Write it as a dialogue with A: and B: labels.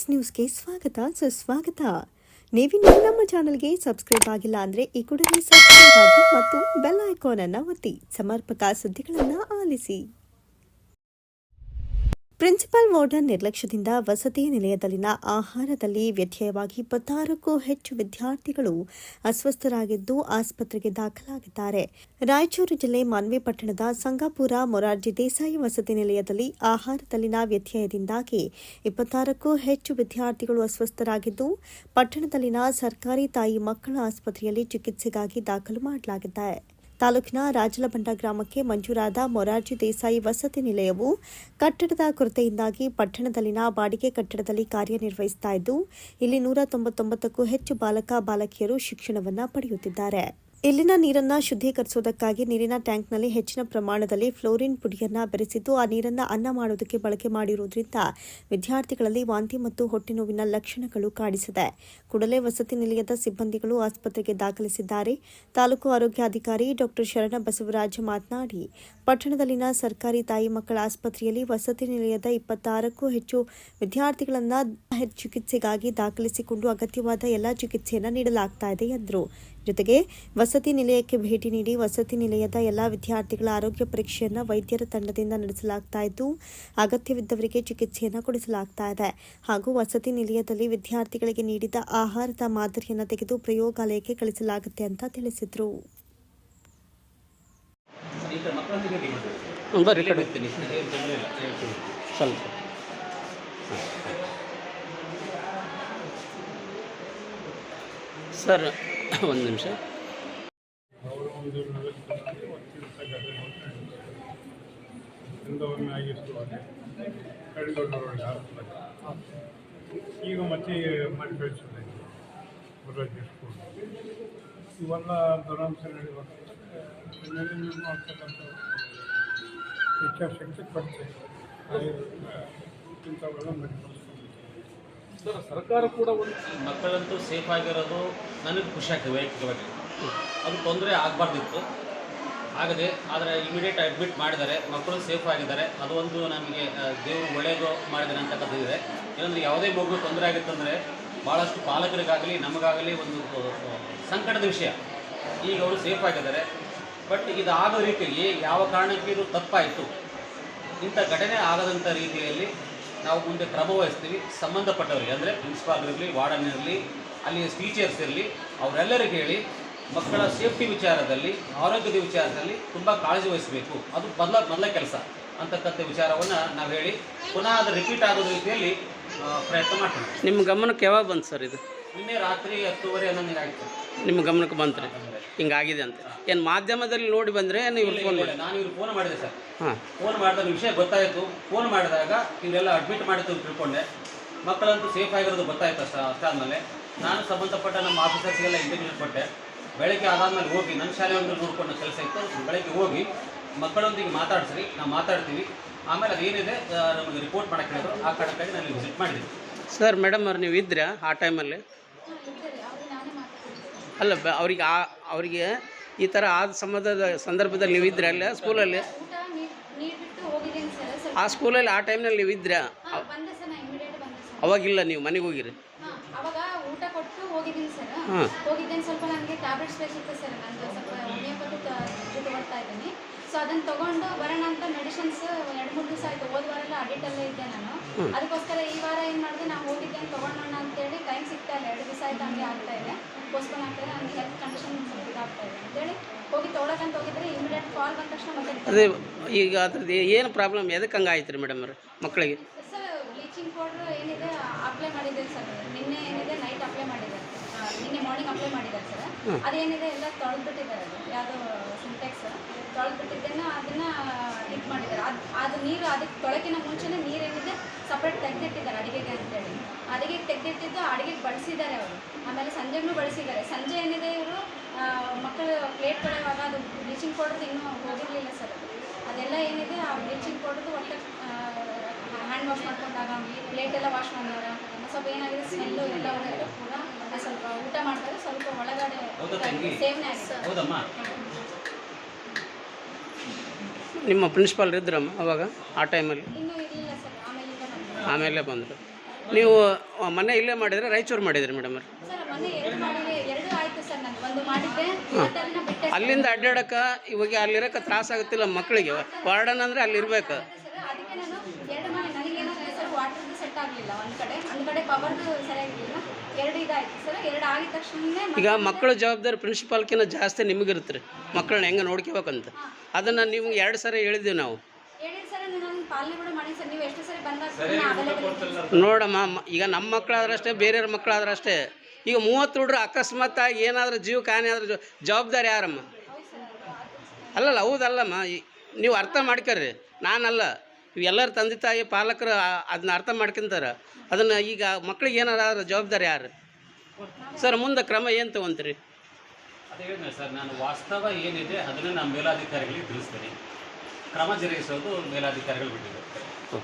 A: S ನ್ಯೂಸ್ಗೆ ಸ್ವಾಗತ. ಸುಸ್ವಾಗತ ನೀವಿನ್ನೂ ನಮ್ಮ ಚಾನಲ್ಗೆ ಸಬ್ಸ್ಕ್ರೈಬ್ ಆಗಿಲ್ಲ ಅಂದರೆ ಈ ಕೂಡಲೇ ಸಬ್ಸ್ಕ್ರೈಬ್ ಆಗಿ ಮತ್ತು ಬೆಲ್ ಐಕಾನ್ ಅನ್ನು ಒತ್ತಿ. ಸಮರ್ಪಕ ಸುದ್ದಿಗಳನ್ನು ಆಲಿಸಿ. ಪ್ರಿನ್ಸಿಪಲ್ ವಾರ್ಡನ್ ನಿರ್ಲಕ್ಷ್ಯದಿಂದ ವಸತಿ ನಿಲಯದಲ್ಲಿನ ಆಹಾರದಲ್ಲಿ ವ್ಯತ್ಯಯವಾಗಿ ಇಪ್ಪತ್ತಾರಕ್ಕೂ ಹೆಚ್ಚು ವಿದ್ಯಾರ್ಥಿಗಳು ಅಸ್ವಸ್ಥರಾಗಿದ್ದು ಆಸ್ಪತ್ರೆಗೆ ದಾಖಲಾಗಿದ್ದಾರೆ. ರಾಯಚೂರು ಜಿಲ್ಲೆ ಮಾನ್ವಿ ಪಟ್ಟಣದ ಸಂಗಾಪುರ ಮೊರಾರ್ಜಿ ದೇಸಾಯಿ ವಸತಿ ನಿಲಯದಲ್ಲಿ ಆಹಾರದಲ್ಲಿನ ವ್ಯತ್ಯಯದಿಂದಾಗಿ ಇಪ್ಪತ್ತಾರಕ್ಕೂ ಹೆಚ್ಚು ವಿದ್ಯಾರ್ಥಿಗಳು ಅಸ್ವಸ್ಥರಾಗಿದ್ದು, ಪಟ್ಟಣದಲ್ಲಿನ ಸರ್ಕಾರಿ ತಾಯಿ ಮಕ್ಕಳ ಆಸ್ಪತ್ರೆಯಲ್ಲಿ ಚಿಕಿತ್ಸೆಗಾಗಿ ದಾಖಲು ಮಾಡಲಾಗಿದೆ. ತಾಲೂಕಿನ ರಾಜಲಬಂಡ ಗ್ರಾಮಕ್ಕೆ ಮಂಜೂರಾದ ಮೊರಾರ್ಜಿ ದೇಸಾಯಿ ವಸತಿ ನಿಲಯವು ಕಟ್ಟಡದ ಕೊರತೆಯಿಂದಾಗಿ ಪಟ್ಟಣದಲ್ಲಿನ ಬಾಡಿಗೆ ಕಟ್ಟಡದಲ್ಲಿ ಕಾರ್ಯನಿರ್ವಹಿಸುತ್ತಿದ್ದು ಇಲ್ಲಿ ನೂರ ತೊಂಬತ್ತೊಂಬತ್ತಕ್ಕೂ ಹೆಚ್ಚು ಬಾಲಕ, ಬಾಲಕಿಯರು ಶಿಕ್ಷಣವನ್ನು ಪಡೆಯುತ್ತಿದ್ದಾರೆ. ಇಲ್ಲಿನ ನೀರನ್ನ ಶುದ್ಧೀಕರಿಸುವುದಕ್ಕಾಗಿ ನೀರಿನ ಟ್ಯಾಂಕ್ನಲ್ಲಿ ಹೆಚ್ಚಿನ ಪ್ರಮಾಣದಲ್ಲಿ ಫ್ಲೋರಿನ್ ಪುಡಿಯನ್ನ ಬೆರೆಸಿದ್ದು, ಆ ನೀರನ್ನ ಅನ್ನ ಮಾಡುವುದಕ್ಕೆ ಬಳಕೆ ಮಾಡಿರುವುದರಿಂದ ವಿದ್ಯಾರ್ಥಿಗಳಲ್ಲಿ ವಾಂತಿ ಮತ್ತು ಹೊಟ್ಟೆ ನೋವಿನ ಲಕ್ಷಣಗಳು ಕಾಣಿಸಿದೆ ಕೂಡಲೇ ವಸತಿ ನಿಲಯದ ಸಿಬ್ಬಂದಿಗಳು ಆಸ್ಪತ್ರೆಗೆ ದಾಖಲಿಸಿದ್ದಾರೆ. ತಾಲೂಕು ಆರೋಗ್ಯಾಧಿಕಾರಿ ಡಾಕ್ಟರ್ ಶರಣ ಬಸವರಾಜ್ ಮಾತನಾಡಿ, ಪಟ್ಟಣದಲ್ಲಿನ ಸರ್ಕಾರಿ ತಾಯಿ ಮಕ್ಕಳ ಆಸ್ಪತ್ರೆಯಲ್ಲಿ ವಸತಿ ನಿಲಯದ ಇಪ್ಪತ್ತಾರಕ್ಕೂ ಹೆಚ್ಚು ವಿದ್ಯಾರ್ಥಿಗಳನ್ನು ಚಿಕಿತ್ಸೆಗಾಗಿ ದಾಖಲಿಸಿಕೊಂಡು ಅಗತ್ಯವಾದ ಎಲ್ಲಾ ಚಿಕಿತ್ಸೆಯನ್ನು ನೀಡಲಾಗ್ತಾ ಇದೆ ಎಂದರು. ಜೊತೆಗೆ ವಸತಿ ನಿಲಯಕ್ಕೆ ಭೇಟಿ ನೀಡಿ ವಸತಿ ನಿಲಯದ ಎಲ್ಲಾ ವಿದ್ಯಾರ್ಥಿಗಳ ಆರೋಗ್ಯ ಪರೀಕ್ಷೆಯನ್ನು ವೈದ್ಯರ ತಂಡದಿಂದ ನಡೆಸಲಾಗ್ತಾ ಇದ್ದು, ಅಗತ್ಯವಿದ್ದವರಿಗೆ ಚಿಕಿತ್ಸೆಯನ್ನು ಕೊಡಿಸಲಾಗ್ತಾ ಇದೆ. ಹಾಗೂ ವಸತಿ ನಿಲಯದಲ್ಲಿ ವಿದ್ಯಾರ್ಥಿಗಳಿಗೆ ನೀಡಿದ ಆಹಾರದ ಮಾದರಿಯನ್ನು ತೆಗೆದು ಪ್ರಯೋಗಾಲಯಕ್ಕೆ ಕಳಿಸಲಾಗುತ್ತೆ ಅಂತ ತಿಳಿಸಿದರು.
B: ಸರ್ ಒಂದು ನಿಮಿಷ.
C: ಈಗ ಮತ್ತೆ ಮಾಡಿ ಬೆಳೆಸಿದೆ ಇವೆಲ್ಲ ದುರಾಂಶ ನಡೆಯುವಾಗ ಮಾಡ್ತಕ್ಕಂಥ ಇಚ್ಛಾಶಕ್ತಿ ಕೊಡ್ತೇವೆ. ಇಂಥವೆಲ್ಲ ಮಾಡಿ
D: ಸರ್ಕಾರ ಕೂಡ ಒಂದು ಮಕ್ಕಳಂತೂ ಸೇಫ್ ಆಗಿರೋದು ನನಗೆ ಖುಷಿ ಆಗ್ತದೆ ವೈಯಕ್ತಿಕವಾಗಿ. ಅದು ತೊಂದರೆ ಆಗಬಾರ್ದಿತ್ತು. ಆಗದೆ, ಆದರೆ ಇಮಿಡಿಯೇಟ್ ಅಡ್ಮಿಟ್ ಮಾಡಿದ್ದಾರೆ. ಮಕ್ಕಳು ಸೇಫ್ ಆಗಿದ್ದಾರೆ. ಅದು ಒಂದು ನಮಗೆ ದೇವರು ಒಳ್ಳೆಯದು ಮಾಡಿದ್ದಾರೆ ಅಂತಕ್ಕಂಥದ್ದು ಇದೆ ಏನಂದರೆ ಯಾವುದೇ ಮಗು ತೊಂದರೆ ಆಗಿತ್ತಂದರೆ ಭಾಳಷ್ಟು ಪಾಲಕರಿಗಾಗಲಿ, ನಮಗಾಗಲಿ ಒಂದು ಸಂಕಟದ ವಿಷಯ. ಈಗ ಅವರು ಸೇಫ್ ಆಗಿದ್ದಾರೆ. ಬಟ್ ಇದು ಆಗೋ ರೀತಿಯಲ್ಲಿ ಯಾವ ಕಾರಣಕ್ಕೆ ಇದು ತಪ್ಪಾಯಿತು. ಇಂಥ ಘಟನೆ ಆಗದಂಥ ರೀತಿಯಲ್ಲಿ ನಾವು ಮುಂದೆ ಕ್ರಮ ವಹಿಸ್ತೀವಿ. ಸಂಬಂಧಪಟ್ಟವರಿಗೆ ಅಂದರೆ ಪ್ರಿನ್ಸಿಪಾಲ್ ಇರಲಿ ವಾರ್ಡನ್ ಇರಲಿ ಅಲ್ಲಿ ಟೀಚರ್ಸ್ ಇರಲಿ ಅವರೆಲ್ಲರಿಗೆ ಹೇಳಿ ಮಕ್ಕಳ ಸೇಫ್ಟಿ ವಿಚಾರದಲ್ಲಿ ಆರೋಗ್ಯದ ವಿಚಾರದಲ್ಲಿ ತುಂಬ ಕಾಳಜಿ ವಹಿಸಬೇಕು. ಅದು ಮೊದಲ ಮೊದಲ ಕೆಲಸ ಅಂತಕ್ಕಂಥ ವಿಚಾರವನ್ನು ನಾವು ಹೇಳಿ ಪುನಃ ಅದು ರಿಪೀಟ್ ಆಗೋ ರೀತಿಯಲ್ಲಿ ಪ್ರಯತ್ನ ಮಾಡ್ತೀವಿ.
B: ನಿಮ್ಮ ಗಮನಕ್ಕೆ ಯಾವಾಗ ಬಂತು ಸರ್ ಇದು?
D: ನಿನ್ನೆ ರಾತ್ರಿ ಹತ್ತುವರೆ ಹನ್ನೊಂದು ಆಯಿತು
B: ನಿಮ್ಮ ಗಮನಕ್ಕೆ ಬಂತು ರೀ. ಹಿಂಗಾಗಿದೆ ಅಂತ. ಏನು ಮಾಧ್ಯಮದಲ್ಲಿ ನೋಡಿ ಬಂದರೆ ನೀವು ಫೋನ್ ಮಾಡಿ.
D: ನಾನು ಇವ್ರು ಫೋನ್ ಮಾಡಿದೆ ಸರ್.
B: ಹಾಂ.
D: ಫೋನ್ ಮಾಡಿದಾಗ ವಿಷಯ ಗೊತ್ತಾಯಿತು. ಫೋನ್ ಮಾಡಿದಾಗ ಇವರೆಲ್ಲ ಅಡ್ಮಿಟ್ ಮಾಡಿತ್ತು ಅಂತ ತಿಳ್ಕೊಂಡೆ. ಮಕ್ಕಳಂತೂ ಸೇಫ್ ಆಗಿರೋದು ಗೊತ್ತಾಯ್ತು ಸರ್ ಅಷ್ಟಾದ್ಮೇಲೆ ನಾನು ಸಂಬಂಧಪಟ್ಟ ನಮ್ಮ ಆಫೀಸರ್ಸ್ಗೆಲ್ಲ ಇಂಟರ್ವ್ಯೂ ಕೊಟ್ಟೆ. ಬೆಳಗ್ಗೆ ಆದಾದಮೇಲೆ ಹೋಗಿ ನನ್ನ ಶಾಲೆ ಒಂದು ನೋಡ್ಕೊಂಡು ಕೆಲಸ ಇತ್ತು. ಬೆಳಗ್ಗೆ ಹೋಗಿ ಮಕ್ಕಳೊಂದಿಗೆ ಮಾತಾಡಿಸ್ರಿ ನಾವು ಮಾತಾಡ್ತೀವಿ. ಆಮೇಲೆ ಅದೇನಿದೆ ನಮಗೆ ರಿಪೋರ್ಟ್ ಮಾಡೋಕ್ಕೆ ಹೇಳಿದ್ರು. ಆ ಕಾರಣಕ್ಕಾಗಿ ನಾನು ವಿಸಿಟ್ ಮಾಡಿದ್ವಿ
B: ಸರ್ ಮೇಡಮ್ ಅವ್ರು ನೀವು ಇದ್ರಾ ಆ ಟೈಮಲ್ಲಿ ಅಲ್ಲ ಬ ಅವ್ರಿಗೆ ಆ ಅವರಿಗೆ ಈ ಥರ ಆದ ಸಂಬಂಧದ ಸಂದರ್ಭದಲ್ಲಿ ನೀವು ಇದ್ರೆ ಅಲ್ಲ ಸ್ಕೂಲಲ್ಲಿ? ಆ ಸ್ಕೂಲಲ್ಲಿ ಆ ಟೈಮ್ನಲ್ಲಿ ನೀವು ಇದ್ರೆ? ಅವಾಗಿಲ್ಲ ನೀವು ಮನೆಗೆ ಹೋಗಿರಿ.
E: ಹಾಂ ಅವಾಗ ಊಟ ಕೊಟ್ಟು ಹೋಗಿದ್ದೀನಿ ಸರ್.
B: ಹಾಂ.
E: ಹೋಗಿದ್ದೇನೆ ಸ್ವಲ್ಪ ನನಗೆ ಟ್ಯಾಬ್ಲೆಟ್ಸ್ ಬೇಕಿತ್ತು ಸರ್ ನಂದು ಸ್ವಲ್ಪ ಹೋಮಿಯೋಪತಿ ಜೊತೆ ಬರ್ತಾ ಇದ್ದೀನಿ. ಸೊ ಅದನ್ನು ತಗೊಂಡು ಬರೋಣ ಅಂತ ಮೆಡಿಸಿನ್ಸ್ ಎರಡು ಮೂರು ದಿವಸ ಆಯ್ತು ಹೋದ ವಾರ ಎಲ್ಲ ಅಡಿಟಲ್ಲೇ ಇದ್ದೆ ನಾನು. ಅದಕ್ಕೋಸ್ಕರ ಈ ವಾರ ಏನು ಮಾಡಿದೆ ನಾನು ಹೋಗಿದ್ದೇನೆ ತೊಗೊಂಡೋಣ ಅಂತೇಳಿ ಟೈಮ್ ಸಿಗ್ತಾ ಇಲ್ಲ ಎರಡು ದಿವಸ ಆಯ್ತು ಹಂಗೆ ಆಗ್ತಾ ಇದೆ. ಪೋಸ್ಟ್ಪೋನ್ ಆಗ್ತಾ ಇದೆ ನನಗೆ ಹೆಲ್ತ್ ಕಂಡೀಷನ್ ಸ್ವಲ್ಪ ಇದಾಗ್ತಾ ಇದೆ ಅಂತೇಳಿ ಹೋಗಿ ತೊಗೊಳಕಂತ ಹೋಗಿದ್ರೆ ಇಮಿಡಿಯೇಟ್ ಕಾಲ್ ಬಂದ ತಕ್ಷಣ ಮತ್ತೆ
B: ಅದೇ ಈಗ ಅದ್ರದ್ದು ಏನು ಪ್ರಾಬ್ಲಮ್ ಎದಕ್ಕೆ ಹಂಗೆ ಆಯ್ತು ರೀ ಮೇಡಮ್ ಅವ್ರೆ ಮಕ್ಕಳಿಗೆ
E: ಸರ್ ಬ್ಲೀಚಿಂಗ್ ಪೌಡರ್ ಏನಿದೆ ಅಪ್ಲೈ ಮಾಡಿದ್ದೀವಿ ಸರ್ ನಿನ್ನೆ ಏನಿದೆ ನೈಟ್ ಅಪ್ಲೈ ಮಾಡಿದ್ದಾರೆ ನಿನ್ನೆ ಮಾರ್ನಿಂಗ್ ಅಪ್ಲೈ ಮಾಡಿದ್ದಾರೆ ಸರ್ ಅದೇನಿದೆ ಎಲ್ಲ ತೊಳೆದ್ಬಿಟ್ಟಿದ್ದಾರೆ ಅದು. ಯಾವುದೋ ಸಿಂಟೆಕ್ಸ್ ತೊಳೆದ್ಬಿಟ್ಟಿದ್ದೇನೆ ಅದನ್ನ ಇದು ಮಾಡಿದ್ದಾರೆ. ಅದು ಅದು ನೀರು ಅದಕ್ಕೆ ತೊಳಕಿನ ಮುಂಚೆನೇ ನೀರೇನಿದೆ ಸಪ್ರೇಟ್ ತೆಗೆದಿಟ್ಟಿದ್ದಾರೆ ಅಡುಗೆಗೆ ಅಂತೇಳಿ. ಅಡುಗೆಗೆ ತೆಗೆದಿಟ್ಟಿದ್ದು ಅಡುಗೆಗೆ ಬಳಸಿದ್ದಾರೆ ಅವರು. ಆಮೇಲೆ ಸಂಜೆನೂ ಬಳಸಿದ್ದಾರೆ. ಸಂಜೆ ಏನಿದೆ ಇವರು? ಮಕ್ಕಳು ಪ್ಲೇಟ್ ಪಡೆಯುವಾಗ ಅದು ಬ್ಲೀಚಿಂಗ್ ಪೌಡರ್ದು ಇನ್ನೂ ಹೋಗಿರಲಿಲ್ಲ ಸರ್ ಅದು ಅದೆಲ್ಲ ಏನಿದೆ ಆ ಬ್ಲೀಚಿಂಗ್ ಪೌಡರ್ದು ಒಟ್ಟು ಹ್ಯಾಂಡ್ ವಾಶ್ ಮಾಡ್ಕೊಂಡಾಗ ಪ್ಲೇಟ್ ಎಲ್ಲ ವಾಶ್ ಮಾಡಿದಾಗ ಸ್ವಲ್ಪ ಏನಾಗಿದೆ ಸ್ಮೆಲ್ಲು ಎಲ್ಲ ಕೂಡ ಸ್ವಲ್ಪ ಊಟ ಮಾಡಿದಾಗ ಸ್ವಲ್ಪ ಒಳಗಡೆ? ಸೇವನೆ ಆಗಿದೆ.
D: ಹೌದಮ್ಮ?
B: ನಿಮ್ಮ ಪ್ರಿನ್ಸಿಪಾಲ್ ಇದ್ರಮ್ಮ ಅವಾಗ ಆ ಟೈಮಲ್ಲಿ ಆಮೇಲೆ ಬಂದರು. ನೀವು ಮನೆ ಇಲ್ಲೇ ಮಾಡಿದ್ರೆ ರಾಯಚೂರು ಮಾಡಿದ್ರಿ ಮೇಡಮ್
E: ಸರ್ ಮೊನ್ನೆ ಎರಡು ಮಾಡಿ ಎರಡು ಆಯ್ತು ಸರ್ ನಂದು ಒಂದು ಮಾಡಿದ್ದೆ ಇವತ್ತಲ್ಲಿನ ಬಿಟ್ಟೆ ಸರ್.
B: ಅಲ್ಲಿಂದ ಅಡ್ಡಾಡಕ್ಕೆ ಇವಾಗ ಅಲ್ಲಿರೋಕೆ ತ್ರಾಸ ಆಗುತ್ತಿಲ್ಲ ಮಕ್ಕಳಿಗೆ ವಾರ್ಡನ್ ಅಂದರೆ ಅಲ್ಲಿ ಇರಬೇಕು.
E: ಅದಕ್ಕೆ ನಾನು ಎರಡು ಮಾಡಿ ನನಗೇನಾಗಿದೆ ಸರ್ ವಾಟರ್ದು ಸೆಟ್ ಆಗಲಿಲ್ಲ. ಒಂದು ಕಡೆ ಒಂದು ಕಡೆ ಪವರ್ದು ಸರಿಯಾಗಿರಲಿಲ್ಲ ಎರಡು ಇದಾಯ್ತು ಸರ್ ಎರಡು ಆಗಿದ ತಕ್ಷಣನೇ
B: ಈಗ ಮಕ್ಕಳ ಜವಾಬ್ದಾರಿ ಪ್ರಿನ್ಸಿಪಾಲ್ಕಿನ್ನ ಜಾಸ್ತಿ ನಿಮಗಿರುತ್ತೆ ರೀ. ಮಕ್ಕಳನ್ನ ಹೆಂಗೆ ನೋಡ್ಕೋಬೇಕಂತ. ಅದನ್ನು ನೀವು ಎರಡು ಸರಿ ಹೇಳಿದ್ದೀವಿ ನಾವು.
E: ಹೇಳಿದ ಸರ್ ನಾನು ಪಾಲನೆ ಕೂಡ ಮಾಡಿ ಸರ್. ನೀವು ಎಷ್ಟು ಸರಿ ಬಂದಾಗ
B: ನೋಡಮ್ಮ ಮ- ಈಗ ನಮ್ಮ ಮಕ್ಕಳಾದ್ರಷ್ಟೇ ಬೇರೆಯವ್ರ ಮಕ್ಕಳಾದ್ರಷ್ಟೇ ಈಗ ಮೂವತ್ತು ಹುಡ್ರು ಅಕಸ್ಮಾತ್ತಾಗಿ ಏನಾದರೂ ಜೀವ ಹಾನಿ ಆದ್ರೆ ಜವಾಬ್ದಾರಿ ಯಾರಮ್ಮ? ಅಲ್ಲಲ್ಲ ಹೌದಲ್ಲಮ್ಮ. ನೀವು ಅರ್ಥ ಮಾಡ್ಕೊರಿ ನಾನಲ್ಲ. ಎಲ್ಲರ ತಂದೆ ತಾಯಿ ಪಾಲಕರು ಅದನ್ನ ಅರ್ಥ ಮಾಡ್ಕೊಂತಾರೆ. ಅದನ್ನು ಈಗ ಮಕ್ಳಿಗೆ ಏನಾದ್ರೂ ಜವಾಬ್ದಾರಿ ಯಾರು? ಸರ್ ಮುಂದೆ ಕ್ರಮ ಏನು ತೊಗೊಂತೀರಿ?
D: ಅದೇ ಸರ್ ನಾನು ವಾಸ್ತವ ಏನಿದೆ ಅದನ್ನು ನಾನು ಮೇಲಾಧಿಕಾರಿಗಳಿಗೆ ತಿಳಿಸ್ತೀನಿ. ಕ್ರಮ ಜರುಗಿಸೋದು ಮೇಲಾಧಿಕಾರಿಗಳು ಬಿಟ್ಟಿದ್ದಾರೆ.